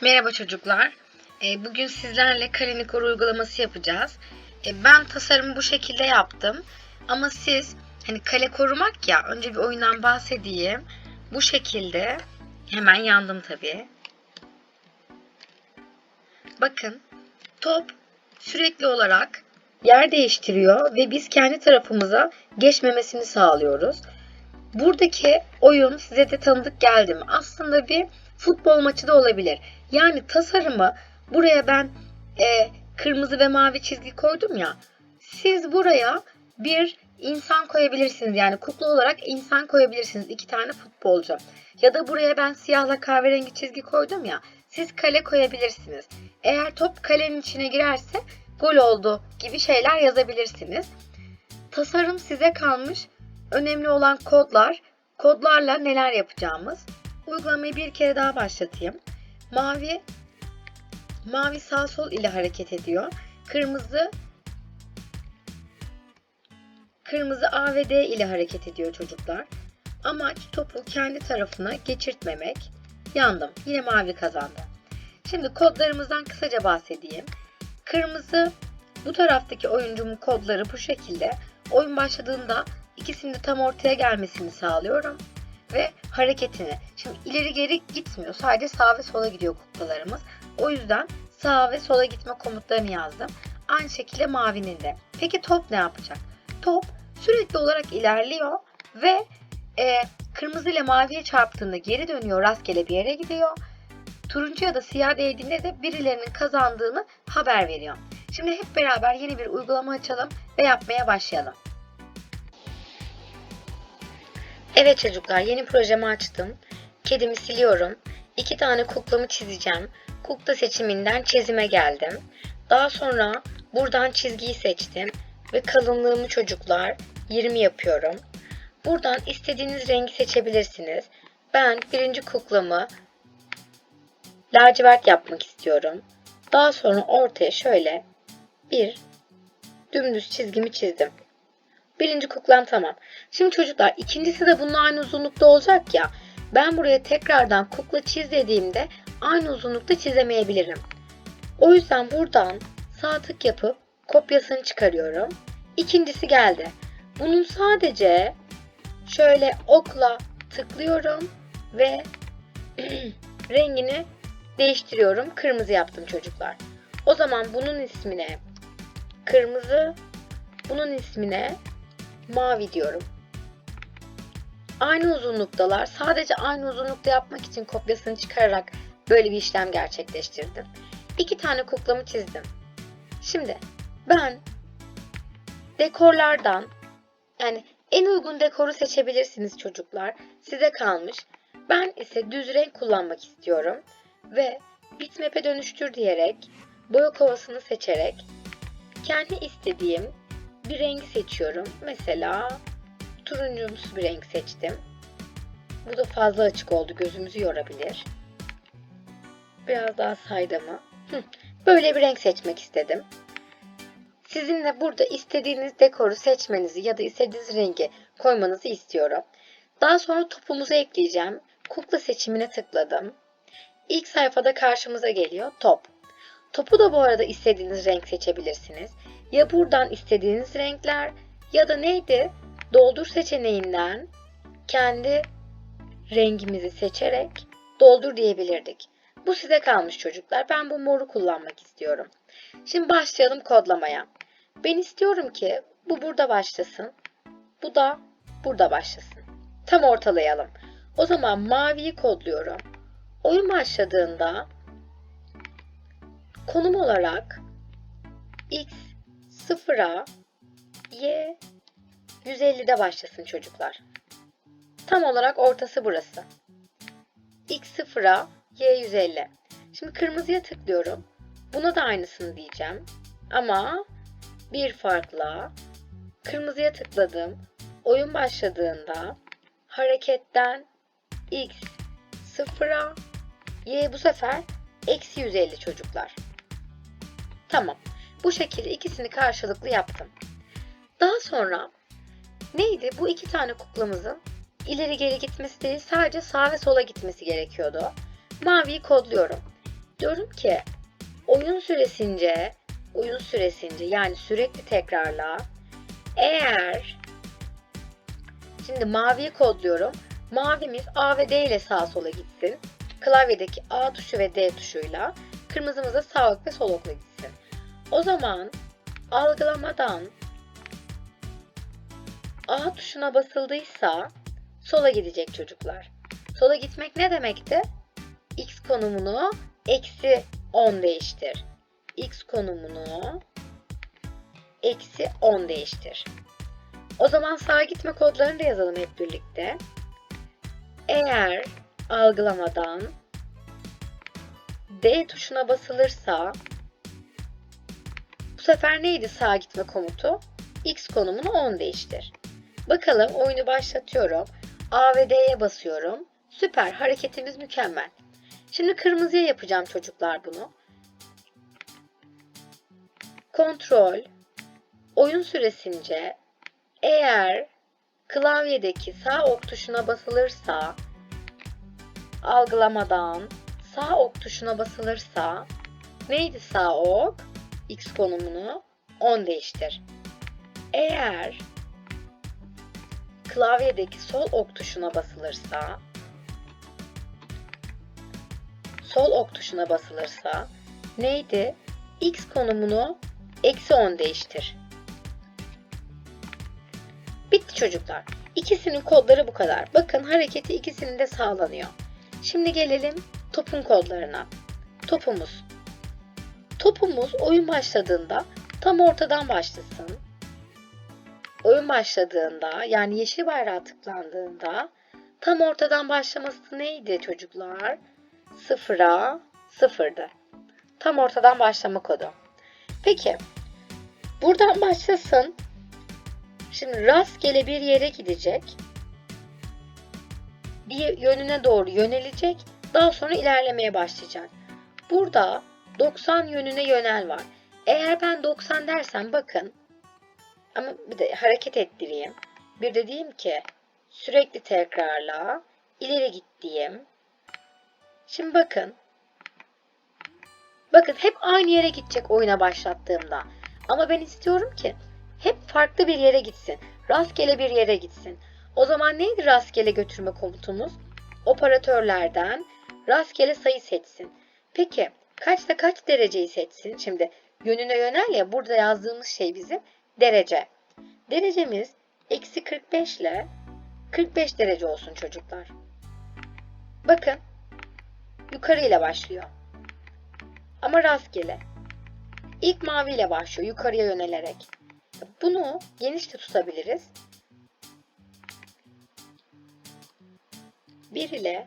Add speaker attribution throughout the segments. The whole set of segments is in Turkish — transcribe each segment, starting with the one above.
Speaker 1: Merhaba çocuklar. Ee, Bugün sizlerle Kalenikor uygulaması yapacağız. Ee, Ben tasarımı bu şekilde yaptım. Ama siz hani kale korumak ya önce bir oyundan bahsedeyim. Bu şekilde hemen yandım tabii. Bakın top sürekli olarak yer değiştiriyor ve biz kendi tarafımıza geçmemesini sağlıyoruz. Buradaki oyun size de tanıdık geldi mi? Aslında bir futbol maçı da olabilir. Yani tasarımı buraya ben e, kırmızı ve mavi çizgi koydum ya. Siz buraya bir insan koyabilirsiniz. Yani kukla olarak insan koyabilirsiniz. iki tane futbolcu. Ya da buraya ben siyahla kahverengi çizgi koydum ya. Siz kale koyabilirsiniz. Eğer top kalenin içine girerse gol oldu gibi şeyler yazabilirsiniz. Tasarım size kalmış. Önemli olan kodlar. Kodlarla neler yapacağımız. Uygulamayı bir kere daha başlatayım. Mavi mavi sağ sol ile hareket ediyor. Kırmızı kırmızı A ve D ile hareket ediyor çocuklar. Amaç topu kendi tarafına geçirtmemek. Yandım. Yine mavi kazandı. Şimdi kodlarımızdan kısaca bahsedeyim. Kırmızı bu taraftaki oyuncumun kodları bu şekilde. Oyun başladığında ikisinin de tam ortaya gelmesini sağlıyorum ve hareketini. Şimdi ileri geri gitmiyor. Sadece sağ ve sola gidiyor kuklalarımız. O yüzden sağ ve sola gitme komutlarını yazdım. Aynı şekilde mavinin de. Peki top ne yapacak? Top sürekli olarak ilerliyor ve e, kırmızı ile maviye çarptığında geri dönüyor. Rastgele bir yere gidiyor. Turuncu ya da siyah değdiğinde de birilerinin kazandığını haber veriyor. Şimdi hep beraber yeni bir uygulama açalım ve yapmaya başlayalım. Evet çocuklar yeni projemi açtım. Kedimi siliyorum. İki tane kuklamı çizeceğim. Kukla seçiminden çizime geldim. Daha sonra buradan çizgiyi seçtim. Ve kalınlığımı çocuklar 20 yapıyorum. Buradan istediğiniz rengi seçebilirsiniz. Ben birinci kuklamı lacivert yapmak istiyorum. Daha sonra ortaya şöyle bir dümdüz çizgimi çizdim. Birinci kuklam tamam. Şimdi çocuklar ikincisi de bunun aynı uzunlukta olacak ya. Ben buraya tekrardan kukla çiz dediğimde aynı uzunlukta çizemeyebilirim. O yüzden buradan sağ tık yapıp kopyasını çıkarıyorum. İkincisi geldi. Bunun sadece şöyle okla tıklıyorum ve rengini değiştiriyorum. Kırmızı yaptım çocuklar. O zaman bunun ismine kırmızı, bunun ismine mavi diyorum. Aynı uzunluktalar. Sadece aynı uzunlukta yapmak için kopyasını çıkararak böyle bir işlem gerçekleştirdim. İki tane kuklamı çizdim. Şimdi ben dekorlardan yani en uygun dekoru seçebilirsiniz çocuklar. Size kalmış. Ben ise düz renk kullanmak istiyorum ve bitmap'e dönüştür diyerek boya kovasını seçerek kendi istediğim bir rengi seçiyorum. Mesela turuncumsu bir renk seçtim. Bu da fazla açık oldu. Gözümüzü yorabilir. Biraz daha saydamı. Böyle bir renk seçmek istedim. Sizin de burada istediğiniz dekoru seçmenizi ya da istediğiniz rengi koymanızı istiyorum. Daha sonra topumuzu ekleyeceğim. Kukla seçimine tıkladım. İlk sayfada karşımıza geliyor top. Topu da bu arada istediğiniz renk seçebilirsiniz. Ya buradan istediğiniz renkler ya da neydi? Doldur seçeneğinden kendi rengimizi seçerek doldur diyebilirdik. Bu size kalmış çocuklar. Ben bu moru kullanmak istiyorum. Şimdi başlayalım kodlamaya. Ben istiyorum ki bu burada başlasın. Bu da burada başlasın. Tam ortalayalım. O zaman maviyi kodluyorum. Oyun başladığında konum olarak x 0'a y 150'de başlasın çocuklar. Tam olarak ortası burası. x 0'a y 150. Şimdi kırmızıya tıklıyorum. Buna da aynısını diyeceğim. Ama bir farkla kırmızıya tıkladım. Oyun başladığında hareketten x 0'a y bu sefer eksi 150 çocuklar. Tamam. Bu şekilde ikisini karşılıklı yaptım. Daha sonra neydi? Bu iki tane kuklamızın ileri geri gitmesi değil sadece sağ ve sola gitmesi gerekiyordu. Maviyi kodluyorum. Diyorum ki oyun süresince oyun süresince yani sürekli tekrarla eğer şimdi maviyi kodluyorum. Mavimiz A ve D ile sağa sola gitsin. Klavyedeki A tuşu ve D tuşuyla kırmızımız da sağ ok ve sol okla gitsin. O zaman algılamadan A tuşuna basıldıysa sola gidecek çocuklar. Sola gitmek ne demekti? X konumunu eksi 10 değiştir. X konumunu eksi 10 değiştir. O zaman sağa gitme kodlarını da yazalım hep birlikte. Eğer algılamadan D tuşuna basılırsa sefer neydi sağa gitme komutu? X konumunu 10 değiştir. Bakalım oyunu başlatıyorum. A ve D'ye basıyorum. Süper hareketimiz mükemmel. Şimdi kırmızıya yapacağım çocuklar bunu. Kontrol oyun süresince eğer klavyedeki sağ ok tuşuna basılırsa algılamadan sağ ok tuşuna basılırsa neydi sağ ok? X konumunu 10 değiştir. Eğer klavyedeki sol ok tuşuna basılırsa sol ok tuşuna basılırsa neydi? X konumunu eksi 10 değiştir. Bitti çocuklar. İkisinin kodları bu kadar. Bakın hareketi ikisinin de sağlanıyor. Şimdi gelelim topun kodlarına. Topumuz. Topumuz oyun başladığında tam ortadan başlasın. Oyun başladığında yani yeşil bayrağı tıklandığında tam ortadan başlaması neydi çocuklar? Sıfıra sıfırdı. Tam ortadan başlama kodu. Peki buradan başlasın. Şimdi rastgele bir yere gidecek. Bir yönüne doğru yönelecek. Daha sonra ilerlemeye başlayacak. Burada 90 yönüne yönel var. Eğer ben 90 dersem bakın ama bir de hareket ettireyim. Bir de diyeyim ki sürekli tekrarla ileri git diyeyim. Şimdi bakın. Bakın hep aynı yere gidecek oyuna başlattığımda. Ama ben istiyorum ki hep farklı bir yere gitsin. Rastgele bir yere gitsin. O zaman neydi rastgele götürme komutumuz? Operatörlerden rastgele sayı seçsin. Peki kaçta kaç dereceyi seçsin? Şimdi yönüne yönel ya burada yazdığımız şey bizim derece. Derecemiz eksi 45 ile 45 derece olsun çocuklar. Bakın yukarı ile başlıyor. Ama rastgele. İlk mavi ile başlıyor yukarıya yönelerek. Bunu geniş de tutabiliriz. 1 ile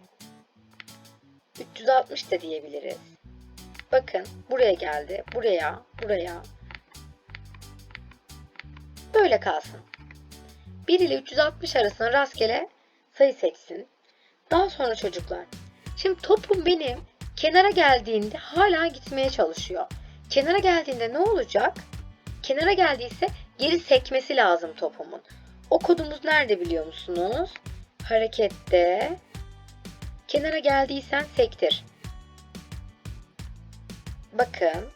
Speaker 1: 360 da diyebiliriz. Bakın buraya geldi. Buraya, buraya. Böyle kalsın. 1 ile 360 arasında rastgele sayı seçsin. Daha sonra çocuklar. Şimdi topum benim kenara geldiğinde hala gitmeye çalışıyor. Kenara geldiğinde ne olacak? Kenara geldiyse geri sekmesi lazım topumun. O kodumuz nerede biliyor musunuz? Harekette kenara geldiysen sektir. Bakın.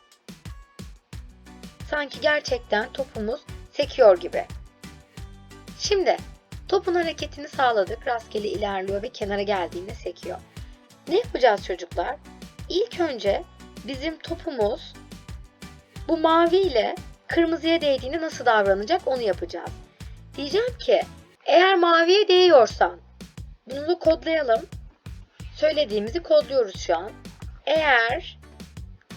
Speaker 1: Sanki gerçekten topumuz sekiyor gibi. Şimdi topun hareketini sağladık. Rastgele ilerliyor ve kenara geldiğinde sekiyor. Ne yapacağız çocuklar? İlk önce bizim topumuz bu mavi ile kırmızıya değdiğinde nasıl davranacak onu yapacağız. Diyeceğim ki eğer maviye değiyorsan bunu da kodlayalım. Söylediğimizi kodluyoruz şu an. Eğer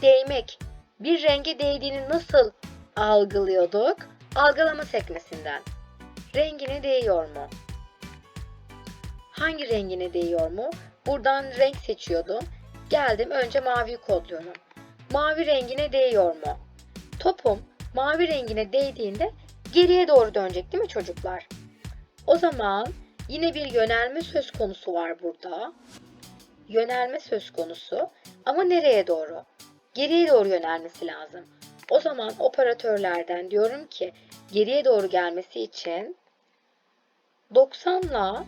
Speaker 1: değmek bir renge değdiğini nasıl algılıyorduk? Algılama sekmesinden. Rengine değiyor mu? Hangi rengine değiyor mu? Buradan renk seçiyordum. Geldim önce maviyi kodluyorum. Mavi rengine değiyor mu? Topum mavi rengine değdiğinde geriye doğru dönecek değil mi çocuklar? O zaman yine bir yönelme söz konusu var burada. Yönelme söz konusu ama nereye doğru? geriye doğru yönelmesi lazım. O zaman operatörlerden diyorum ki geriye doğru gelmesi için 90 ile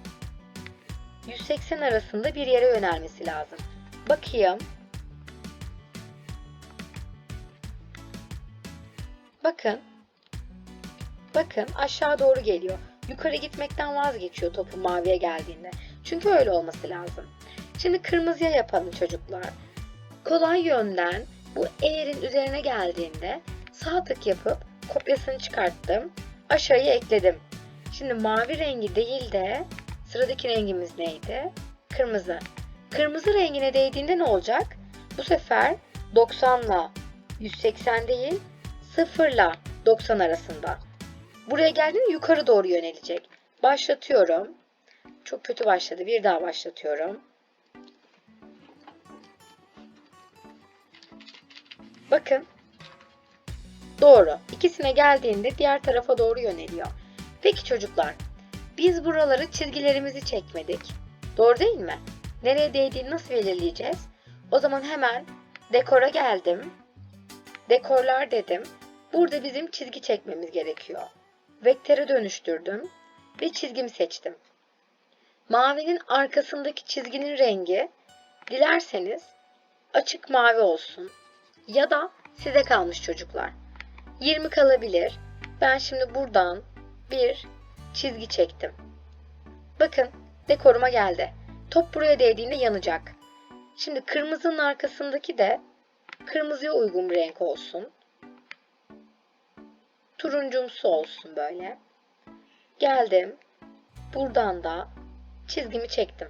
Speaker 1: 180 arasında bir yere yönelmesi lazım. Bakayım. Bakın. Bakın aşağı doğru geliyor. Yukarı gitmekten vazgeçiyor topu maviye geldiğinde. Çünkü öyle olması lazım. Şimdi kırmızıya yapalım çocuklar. Kolay yönden bu eğerin üzerine geldiğinde sağ tık yapıp kopyasını çıkarttım. Aşağıya ekledim. Şimdi mavi rengi değil de sıradaki rengimiz neydi? Kırmızı. Kırmızı rengine değdiğinde ne olacak? Bu sefer 90 ile 180 değil 0 ile 90 arasında. Buraya geldiğinde yukarı doğru yönelecek. Başlatıyorum. Çok kötü başladı. Bir daha başlatıyorum. Bakın. Doğru. İkisine geldiğinde diğer tarafa doğru yöneliyor. Peki çocuklar, biz buraları çizgilerimizi çekmedik. Doğru değil mi? Nereye değdiğini nasıl belirleyeceğiz? O zaman hemen dekora geldim. Dekorlar dedim. Burada bizim çizgi çekmemiz gerekiyor. Vektöre dönüştürdüm ve çizgimi seçtim. Mavinin arkasındaki çizginin rengi dilerseniz açık mavi olsun ya da size kalmış çocuklar. 20 kalabilir. Ben şimdi buradan bir çizgi çektim. Bakın dekoruma geldi. Top buraya değdiğinde yanacak. Şimdi kırmızının arkasındaki de kırmızıya uygun bir renk olsun. Turuncumsu olsun böyle. Geldim. Buradan da çizgimi çektim.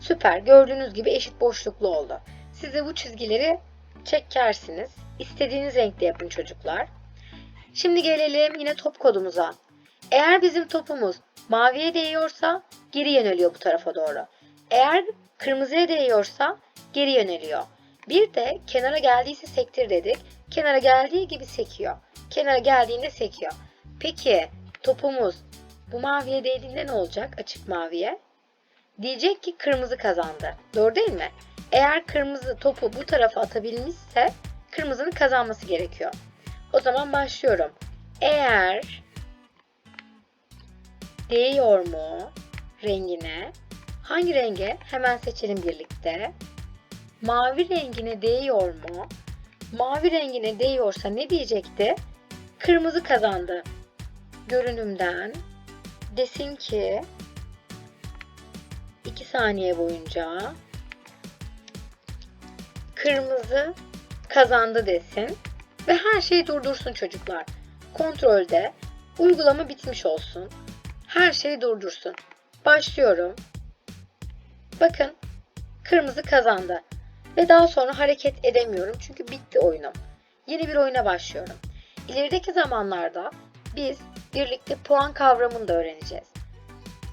Speaker 1: Süper. Gördüğünüz gibi eşit boşluklu oldu. Siz de bu çizgileri çekersiniz. İstediğiniz renkte yapın çocuklar. Şimdi gelelim yine top kodumuza. Eğer bizim topumuz maviye değiyorsa geri yöneliyor bu tarafa doğru. Eğer kırmızıya değiyorsa geri yöneliyor. Bir de kenara geldiyse sektir dedik. Kenara geldiği gibi sekiyor. Kenara geldiğinde sekiyor. Peki topumuz bu maviye değdiğinde ne olacak? Açık maviye. Diyecek ki kırmızı kazandı. Doğru değil mi? Eğer kırmızı topu bu tarafa atabilmişse kırmızının kazanması gerekiyor. O zaman başlıyorum. Eğer değiyor mu rengine? Hangi renge? Hemen seçelim birlikte. Mavi rengine değiyor mu? Mavi rengine değiyorsa ne diyecekti? Kırmızı kazandı. Görünümden desin ki 2 saniye boyunca kırmızı kazandı desin ve her şeyi durdursun çocuklar. Kontrolde uygulama bitmiş olsun. Her şeyi durdursun. Başlıyorum. Bakın kırmızı kazandı ve daha sonra hareket edemiyorum çünkü bitti oyunum. Yeni bir oyuna başlıyorum. İlerideki zamanlarda biz birlikte puan kavramını da öğreneceğiz.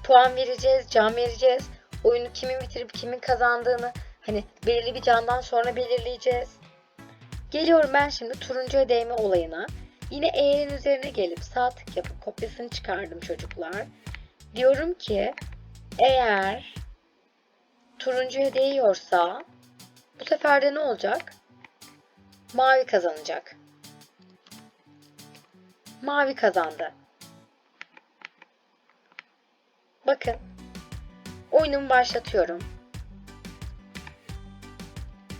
Speaker 1: Puan vereceğiz, can vereceğiz. Oyunu kimin bitirip kimin kazandığını hani belirli bir candan sonra belirleyeceğiz. Geliyorum ben şimdi turuncuya değme olayına. Yine eğerin üzerine gelip sağ tık yapıp kopyasını çıkardım çocuklar. Diyorum ki eğer turuncuya değiyorsa bu sefer de ne olacak? Mavi kazanacak. Mavi kazandı. Bakın. Oyunumu başlatıyorum.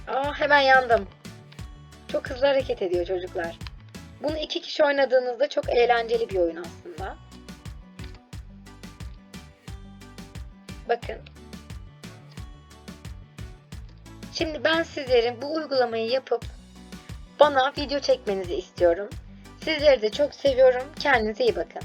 Speaker 1: Aa hemen yandım. Çok hızlı hareket ediyor çocuklar. Bunu iki kişi oynadığınızda çok eğlenceli bir oyun aslında. Bakın. Şimdi ben sizlerin bu uygulamayı yapıp bana video çekmenizi istiyorum. Sizleri de çok seviyorum. Kendinize iyi bakın.